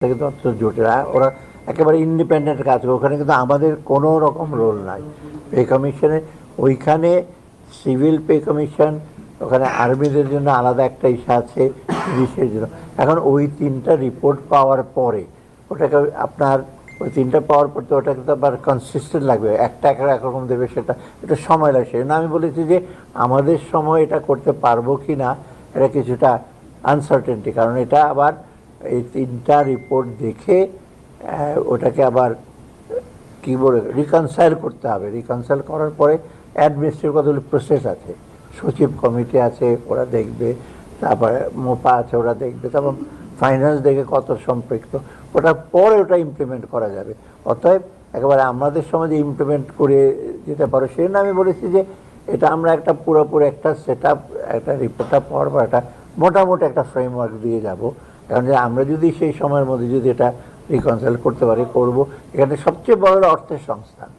কিন্তু জোটেরা ওরা একেবারে ইন্ডিপেন্ডেন্ট কাজ করে। ওখানে কিন্তু আমাদের কোনো রকম রোল নাই। পে কমিশনে ওইখানে সিভিল পে কমিশন ওখানে আর্মিদের জন্য আলাদা একটা ইস্যু আছে, পুলিশের জন্য। এখন ওই তিনটা রিপোর্ট পাওয়ার পরে ওটাকে আপনার ওই তিনটা পাওয়ার পর তো ওটা কিন্তু আবার কনসিস্টেন্ট লাগবে। একটা এক রকম দেবে সেটা। এটা সময় লাগছে না আমি বলেছি যে আমাদের সময় এটা করতে পারব কি না এটা কিছুটা আনসার্টেনটি কারণ এটা আবার এই তিনটা রিপোর্ট দেখে ওটাকে আবার, কি বলে রিকনসাইল করতে হবে। রিকনসাইল করার পরে অ্যাডমিনিস্ট্রেটিভ কতগুলো প্রসেস আছে? সচিব কমিটি আছে, ওরা দেখবে। তারপরে মোপা আছে, ওরা দেখবে। তারপর ফাইন্যান্স দেখে কত সম্পৃক্ত। ওটার পরে ওটা ইমপ্লিমেন্ট করা যাবে। অতএব একেবারে আমাদের সময় যে ইমপ্লিমেন্ট করে যেতে পারো সেই জন্য আমি বলেছি যে এটা আমরা একটা পুরোপুরি একটা সেট একটা রিপোর্টটা পর একটা মোটামুটি একটা ফ্রেমওয়ার্ক দিয়ে যাব। কারণ যে আমরা যদি সেই সময়ের মধ্যে যদি এটা রিকনসাইল করতে পারি, করব। এখানে সবচেয়ে বড় অর্থের সংস্থান।